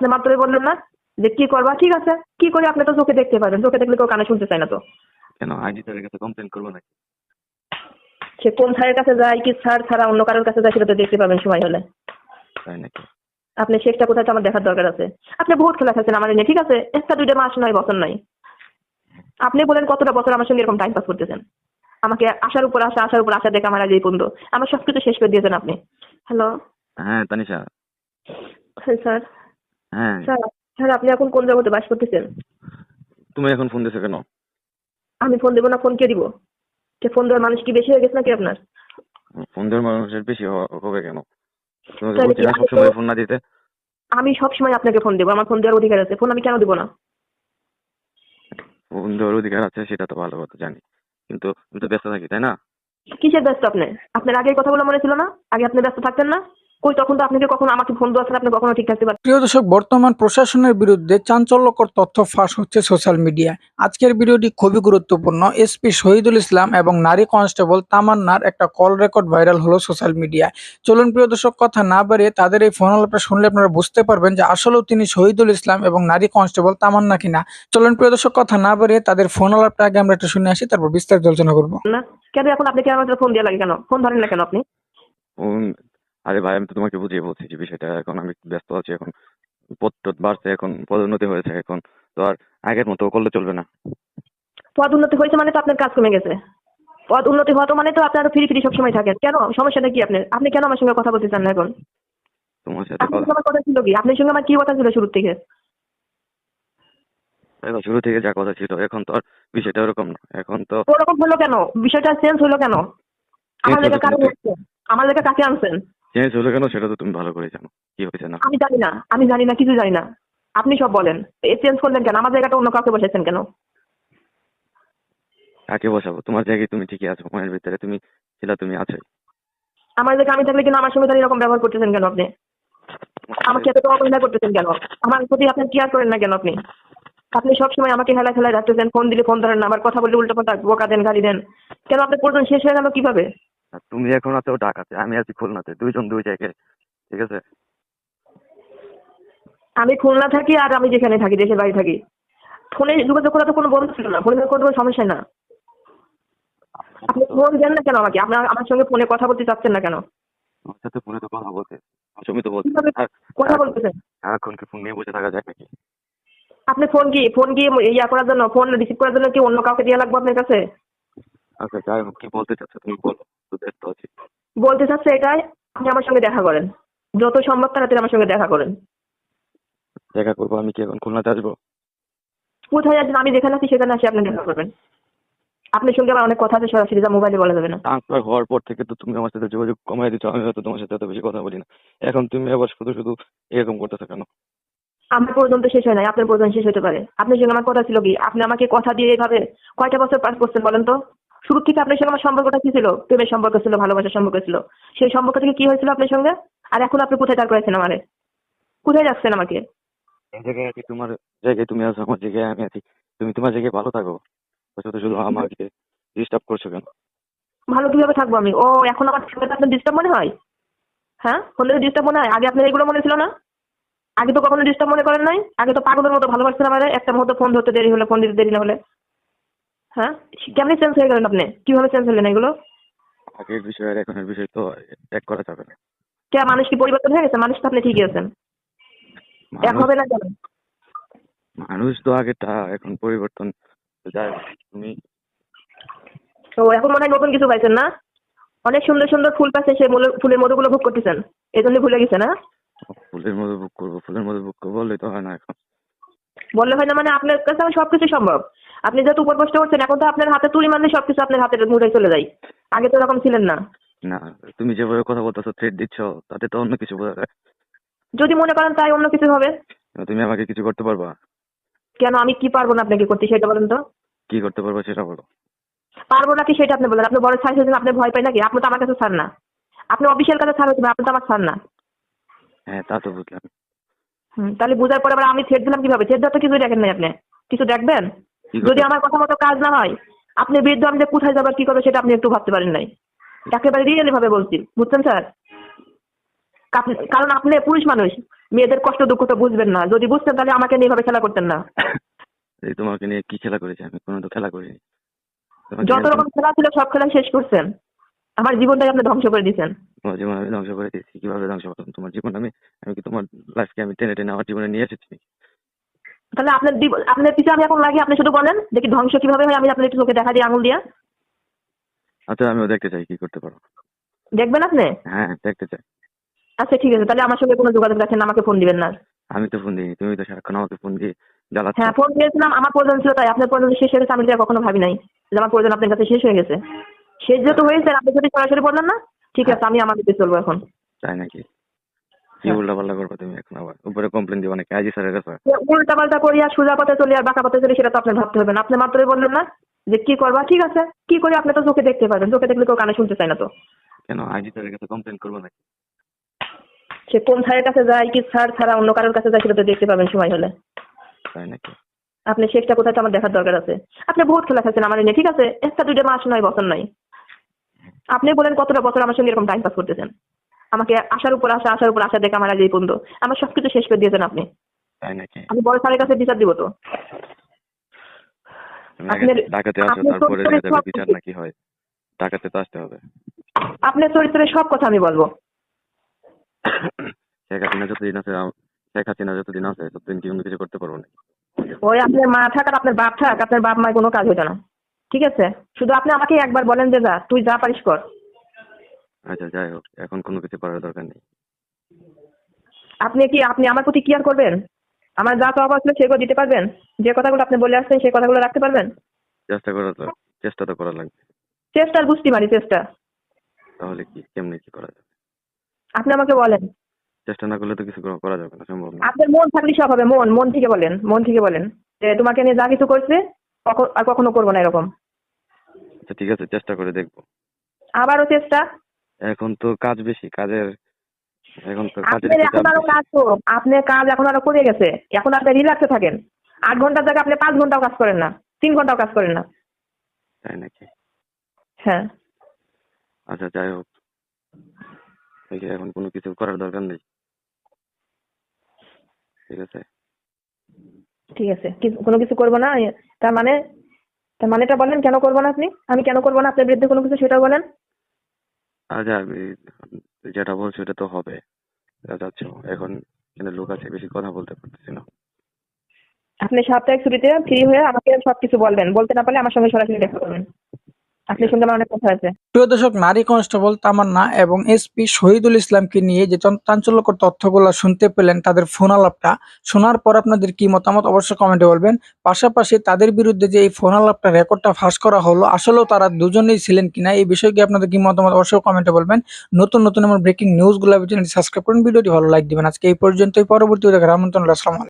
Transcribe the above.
আপনি মাত্রই বললেন না যে কি করবা? ঠিক আছে। কি করে? আপনি তো চোখে দেখতে পারেন। চোখে দেখলে কেউ কানে শুনতে চায় না তো। কেন? আইডি স্যারের কাছে কমপ্লেন করব নাকি? সে কোন স্যারের কাছে যায় কি স্যার ছাড়া অন্য কারোর কাছে যায় সেটা তো দেখতে পাবেন সময় হলে। তাই নাকি? আপনি শেখটা কোথায় আমার দেখার দরকার আছে। আপনি বহুত খেলা খেলছেন আমার নিয়ে ঠিক আছে? একটা দুইটা মাস নয় বছর নয়। আপনি বলেন কতটা বছর আমার সঙ্গে এরকম টাইম পাস করতেছেন? আমাকে আশার উপর আশা আশার উপর আশা দেখে আমার আজ এই পর্যন্ত। আমার সবকিছু শেষ করে দিয়েছেন আপনি। হ্যালো হ্যাঁ তানিশা। স্যার হ্যাঁ। স্যার স্যার আপনি এখন কোন জগতে বাস করতেছেন? তুমি এখন ফোন দিছো কেন? আমি ফোন দেবো না ফোন কে দিব? কে ফোন দেওয়ার মানুষ কি বেশি হয়ে গেছে নাকি আপনার? ফোন দেওয়ার মানুষের বেশি হ- হবে কেন? তোমাকে তাহলে বলছি কি না আমি সবসময় তো- ফোন না দিতে। আমি সবসময় আপনাকে ফোন দেবো আমার ফোন দেওয়ার অধিকার আছে। ফোন আমি কেন দেবো না? ফোন দেওয়ার অধিকার আছে সেটা তো ভালো কথা জানি। কিন্তু আমি তো ব্যস্ত থাকি তাই না? কিসের ব্যস্ত আপনি? আপনার আগে এই কথাগুলো মনে ছিল না? আগে আপনি ব্যস্ত থাকতেন না? কই তখন তো আপনাকে কখনো আমাকে ফোন দেওয়া আপনি কখনো ঠিক থাকতে পারেন প্রিয় দর্শক বর্তমান প্রশাসনের বিরুদ্ধে চাঞ্চল্যকর তথ্য ফাঁস হচ্ছে সোশ্যাল মিডিয়ায়। আজকের ভিডিওটি খুবই গুরুত্বপূর্ণ। এসপি শহীদুল ইসলাম এবং নারী কনস্টেবল তামান্নার একটা কল রেকর্ড ভাইরাল হলো সোশ্যাল মিডিয়ায়। চলুন প্রিয় দর্শক কথা না বাড়িয়ে তাদের এই ফোন আলাপটা শুনলে আপনারা বুঝতে পারবেন যে আসলেও তিনি শহীদুল ইসলাম এবং নারী কনস্টেবল তামান্না কিনা। চলুন প্রিয় দর্শক কথা না বাড়িয়ে তাদের ফোন আলাপটা আগে আমরা একটু শুনে আসি তারপর বিস্তারিত আলোচনা করব। না কেন এখন আপনি কেন ফোন দিয়ে লাগে কেন? ফোন ধরেন না কেন আপনি? আরে ভাই আমি তো তোমাকে বুঝিয়ে বলছি যে বিষয়টা এখন আমি একটু ব্যস্ত আছি এখন পদ টদ বাড়ছে এখন পদোন্নতি হয়েছে এখন তো আর আগের মতো করলে চলবে না। পদ উন্নতি হয়েছে মানে তো আপনার কাজ কমে গেছে। পদ উন্নতি হওয়া তো মানে তো আপনার ফ্রি ফ্রি সবসময় থাকেন কেন? সমস্যাটা কি আপনার? আপনি কেন আমার সঙ্গে কথা বলতে চান না এখন? তোমার সাথে কথা আমার কথা ছিল কি? আপনার সঙ্গে আমার কি কথা ছিল শুরুর থেকে? এখন শুরু থেকে যা কথা ছিল এখন তো আর বিষয়টা ওরকম না। এখন তো ওরকম হলো কেন? বিষয়টা চেঞ্জ হলো কেন? আমার কেন? হচ্ছে আমার লেগে কাকে আনছেন? চেঞ্জ হলো কেন সেটা তো তুমি ভালো করে জানো। কি হয়েছে না আমি জানি না আমি জানি না কিছু জানি না। আপনি সব বলেন। এ চেঞ্জ করলেন কেন? আমার জায়গাটা অন্য কাউকে কেন? কাকে বসাবো? তোমার জায়গায় তুমি ঠিকই আছো মনের ভিতরে তুমি ছিল তুমি আছো আমার জায়গায় আমি থাকলে আমার সঙ্গে তাহলে এরকম ব্যবহার করতেছেন কেন আপনি? আমাকে এত অবহেলা করতেছেন কেন? আমার প্রতি আপনি কেয়ার করেন না কেন আপনি? আপনি সবসময় আমাকে হেলা খেলায় রাখতেছেন ফোন দিলে ফোন ধরেন না আবার কথা বললে উল্টো পাল্টা বোকা দেন গালি দেন। কেন আপনার প্রয়োজন শেষ হয়ে গেল কীভাবে? আর তুমি এখন আছো ঢাকাতে আমি আছি খুলনাতে দুইজন দুই জায়গায় ঠিক আছে? আমি খুলনা থাকি আর আমি যেখানে থাকি দেশের বাড়ি থাকি। ফোনে যোগাযোগ করা তো কোনো বন্ধ ছিল না ফোনে যোগাযোগ কোনো সমস্যা না। আপনি ফোন দেন না কেন আমাকে? আপনার আমার সঙ্গে ফোনে কথা বলতে চাচ্ছেন না কেন? তোমার সাথে ফোনে তো কথা বলতে তুমি তো আর কথা বলতেছেন? সারাক্ষণ কি ফোন নিয়ে বসে থাকা যায় নাকি? আপনি ফোন কি ফোন কি ইয়া করার জন্য ফোন রিসিভ করার জন্য কি অন্য কাউকে দেওয়া লাগবে আপনার কাছে? আচ্ছা যাই হোক কি বলতে চাচ্ছ তুমি বলো তো ব্যস্ত আছি। বলতে চাচ্ছে এটাই আপনি আমার সঙ্গে দেখা করেন। যত সম্ভব তাড়াতাড়ি আমার সঙ্গে দেখা করেন। দেখা করব আমি কি এখন খুলনাতে আসব? কোথায় আসবেন আমি যেখানে আছি সেখানে আসি আপনি দেখা করবেন। আপনার সঙ্গে আমার অনেক কথা আছে সরাসরি যা মোবাইলে বলা যাবে না। ট্রান্সফার হওয়ার পর থেকে তো তুমি আমার সাথে যোগাযোগ কমাই দিচ্ছ আমি হয়তো তোমার সাথে এত বেশি কথা বলি না। এখন তুমি আবার শুধু শুধু এরকম করতেছো কেন? আমার পর্যন্ত শেষ হয় নাই আপনার পর্যন্ত শেষ হতে পারে। আপনার সঙ্গে আমার কথা ছিল কি? আপনি আমাকে কথা দিয়ে এভাবে কয়টা বছর পাস করছেন বলেন তো? শুরু থেকে আপনার সঙ্গে আমার সম্পর্কটা কি ছিল? প্রেমের সম্পর্ক ছিল ভালোবাসার সম্পর্ক ছিল। সেই সম্পর্ক থেকে কি হয়েছিল আপনার সঙ্গে? আর এখন আপনি কোথায় দাঁড় করেছেন আমারে? কোথায় যাচ্ছেন আমাকে? এই জায়গায় আছি তোমার জায়গায় তুমি আছো আমার জায়গায় আমি আছি। তুমি তোমার জায়গায় ভালো থাকো। তো শুধু শুধু আমাকে ডিস্টার্ব করছ কেন? ভালো কীভাবে থাকব আমি? ও এখন আমার আপনার ডিস্টার্ব মনে হয়? হ্যাঁ? ফোনে ডিস্টার্ব মনে হয়? আগে আপনার এগুলো মনে ছিল না? আগে তো কখনো ডিস্টার্ব মনে করেন নাই? আগে তো পাগলের মতো ভালোবাসছেন আমার। একটা মুহূর্তে ফোন ধরতে দেরি হলে ফোন দিতে দেরি না হলে। হ্যাঁ কেমনি চেঞ্জ হয়ে গেলেন আপনি? কীভাবে চেঞ্জ হলেন এগুলো? আগের বিষয় আর এখনের বিষয় তো এক করা যাবে না। কে মানুষ কি পরিবর্তন হয়ে গেছে? মানুষ তো আপনি ঠিকই আছেন। এক হবে না কেন? মানুষ তো আগেটা এখন পরিবর্তন যাই তুমি তো এখন মনে হয় নতুন কিছু পাইছেন না? অনেক সুন্দর সুন্দর ফুল পাচ্ছে সেই ফুলের মধুগুলো ভোগ করতেছেন। এই জন্য ভুলে গেছেন না? ফুলের মধ্যে ভোগ করব ফুলের মধ্যে ভোগ করব বললেই তো হয় না এখন। বললে হয় না মানে আপনার কাছে সবকিছু সম্ভব। আপনি যেহেতু উপর বসতে করছেন এখন তো আপনার হাতে তুলি মারলে সবকিছু আপনার হাতের মুঠে চলে যায়। আগে তো এরকম ছিলেন না। না তুমি যেভাবে কথা বলতেছো থ্রেট দিচ্ছ তাতে তো অন্য কিছু বোঝা যায়। যদি মনে করেন তাই অন্য কিছু হবে। তুমি আমাকে কিছু করতে পারবা? কেন আমি কি পারব না আপনাকে করতে সেটা বলেন তো। কি করতে পারবা সেটা বলো। পারব নাকি সেটা আপনি বলেন। আপনি বড় সাইজ হয়েছেন আপনি ভয় পাই নাকি? আপনি তো আমার কাছে ছাড় না। আপনি অফিসিয়াল কাছে ছাড় হয়েছেন আপনি তো আমার ছাড় না। হ্যাঁ তা তো বুঝলাম। হুম, তাহলে বুঝার পরে আবার আমি থ্রেট দিলাম কীভাবে? থ্রেট দেওয়া তো কিছু দেখেন নাই আপনি। কিছু দেখবেন? কি যদি আমার কথা মতো কাজ না হয় আপনি বৃদ্ধ আমি কোথায় যাবার কি করবে সেটা আপনি একটু ভাবতে পারেন নাই। একেবারে রিয়েলি ভাবে বলছি বুঝছেন স্যার কারণ আপনি পুরুষ মানুষ মেয়েদের কষ্ট দুঃখ তো বুঝবেন না। যদি বুঝতেন তাহলে আমাকে নিয়ে এভাবে খেলা করতেন না। এই তোমাকে নিয়ে কি খেলা করেছি? আমি কোনো তো খেলা করিনি। তোমাকে যত রকম খেলা ছিল সব খেলা শেষ করছেন। আমার জীবনটাকে আপনি ধ্বংস করে দিয়েছেন তোমার জীবন আমি ধ্বংস করে দিয়েছি। কীভাবে ধ্বংস করলাম? তোমার জীবন আমি আমি কি তোমার লাইফকে আমি টেনে টেনে আমার জীবনে নিয়ে এসেছি তাহলে আপনার আপনার পিছনে আমি এখন লাগি আপনি শুধু বলেন দেখি ধ্বংস কীভাবে হয় আমি আপনার একটু চোখে দেখা দিই আঙুল দিয়ে। আচ্ছা আমিও দেখতে চাই কি করতে পারো। দেখবেন আপনি? হ্যাঁ দেখতে চাই। আচ্ছা ঠিক আছে তাহলে আমার সঙ্গে কোনো যোগাযোগ রাখেন না, আমাকে ফোন দিবেন না। আমি তো ফোন দিই তুমি তো সারাক্ষণ আমাকে ফোন দিয়ে জ্বালাচ্ছ। হ্যাঁ ফোন দিয়েছিলাম আমার প্রয়োজন ছিল তাই আপনার প্রয়োজন শেষ হয়ে গেছে আমি এটা কখনো ভাবি নাই যে আমার প্রয়োজন আপনার কাছে শেষ হয়ে গেছে। শেষ যেহেতু হয়েছে আপনি যদি সরাসরি বললেন না ঠিক আছে আমি আমার দিকে চলবো এখন। তাই নাকি? কি হ্যাঁ। উল্টা পাল্টা করবে তুমি এখন আবার। উপরে কমপ্লেন দিবা নাকি আইজি স্যারের কাছে। উল্টা পাল্টা করি আর সোজা পথে চলি আর বাঁকা পথে চলি সেটা তো আপনার ভাবতে হবে না। আপনি মাত্রই বললেন না যে কি করবা? ঠিক আছে। কি করি? আপনি তো চোখে দেখতে পারবেন চোখে দেখলে কেউ কানে শুনতে চায় না তো। কেন? আইজি স্যারের কাছে কমপ্লেন করব নাকি? সে কোন স্যারের কাছে যায় কি স্যার ছাড়া অন্য কারোর কাছে যায় সেটা তো দেখতে পাবেন সময় হলে। তাই নাকি? আপনি শেষটা কোথায় তো আমার দেখার দরকার আছে। আপনি বহুত খেলা খেলছেন আমার নিয়ে ঠিক আছে? একটা দুইটা মাস নয় বছর নয়। আপনি বলেন কতটা বছর আমার সঙ্গে এরকম টাইম পাস করতেছেন? আমাকে আশার উপর আসা আশার উপর আশা দেখে আমার আজ এই পর্যন্ত। আমার সবকিছু শেষ করে দিয়েছেন আপনি। তাই নাকি? আমি বড় স্যারের কাছে বিচার দিব তো। আপনার- আসো তারপরে চরিত্রের সব- বিচার নাকি হয়। ডাকাতে তো আসতে হবে। আপনার চরিত্রের সব কথা আমি বলব। শেখ হাসিনা যতদিন আছে আম- শেখ হাসিনা যতদিন আছে ততদিন কি অন্য কিছু করতে পারব না ওই আপনার মা থাক আর আপনার বাপ থাক আপনার বাপ মায়ের কোনো কাজ হতো না। ঠিক আছে? শুধু আপনি আমাকে একবার বলেন যে যা তুই যা পারিস কর। আচ্ছা যাই হোক এখন কোনো কিছু করার দরকার নেই। আপনি কি আপনি আমার প্রতি কেয়ার করবেন? আমার যা চাওয়া ছিল সেগুলো দিতে পারবেন? যে কথাগুলো আপনি বলে আসছেন সেই কথাগুলো রাখতে পারবেন? চেষ্টা করা তো চেষ্টা তো করা লাগবে। চেষ্টার বুঝতে পারি চেষ্টা। তাহলে কি কেমনি কি করা যাবে? আপনি আমাকে বলেন। চেষ্টা না করলে তো কিছু করা- যাবে না সম্ভব না। আপনার মন থাকলে সব হবে মন মন থেকে বলেন মন থেকে বলেন। যে তোমাকে নিয়ে যা কিছু করছে আর কখনো করব না এরকম। আচ্ছা ঠিক আছে চেষ্টা করে দেখব। আবারও চেষ্টা। এখন তো কাজ বেশি কাজের এখন তো কাজের আপনার এখন আরও কাজ তো আপনার কাজ এখন আরও কমে গেছে। এখন আপনি রিল্যাক্সে থাকেন। আট ঘণ্টার জায়গায় আপনি পাঁচ ঘন্টাও কাজ করেন না তিন ঘন্টাও কাজ করেন না। তাই নাকি? হ্যাঁ। আচ্ছা যাই হোক। এই যে এখন কোনো কিছু করার দরকার নেই। ঠিক আছে? ঠিক আছে। কোনো কিছু করব না। তার মানে তার মানেটা বলেন কেন করব না আপনি? আমি কেন করব না? আপনার বিরুদ্ধে কোনো কিছু সেটাও বলেন। আচ্ছা আমি যেটা বলছো ওটা তো হবে। যা যাচ্ছ। এখন এখানে লোক আছে, বেশি কথা বলতে পারতেছি না। আপনি সাপ্তাহিক ছুটিতে ফ্রি হয়ে আমাকে সবকিছু বলবেন। বলতে না পারলে আমার সঙ্গে সরাসরি দেখা করবেন। সঙ্গে আমার অনেক কথা আছে। প্রিয় দর্শক, নারী কনস্টেবল তামান্না এবং এসপি শহীদুল ইসলামকে নিয়ে যে চাঞ্চল্যকর তথ্যগুলো শুনতে পেলেন তাদের ফোন আলাপটা, শোনার পর আপনাদের কি মতামত অবশ্যই কমেন্টে বলবেন। পাশাপাশি তাদের বিরুদ্ধে যে এই ফোন আলাপটা, রেকর্ডটা ফাঁস করা হলো, আসলেও তারা দুজনেই ছিলেন কিনা এই বিষয়ে কি আপনাদের কি মতামত অবশ্যই কমেন্টে বলবেন। নতুন নতুন আমার ব্রেকিং নিউজগুলো চ্যানেলটি সাবস্ক্রাইব করুন, ভিডিওটি ভালো লাইক দিবেন। আজকে এই পর্যন্তই, পরবর্তী দেখার আমন্ত্রণ রইল। আসসালামু আলাইকুম।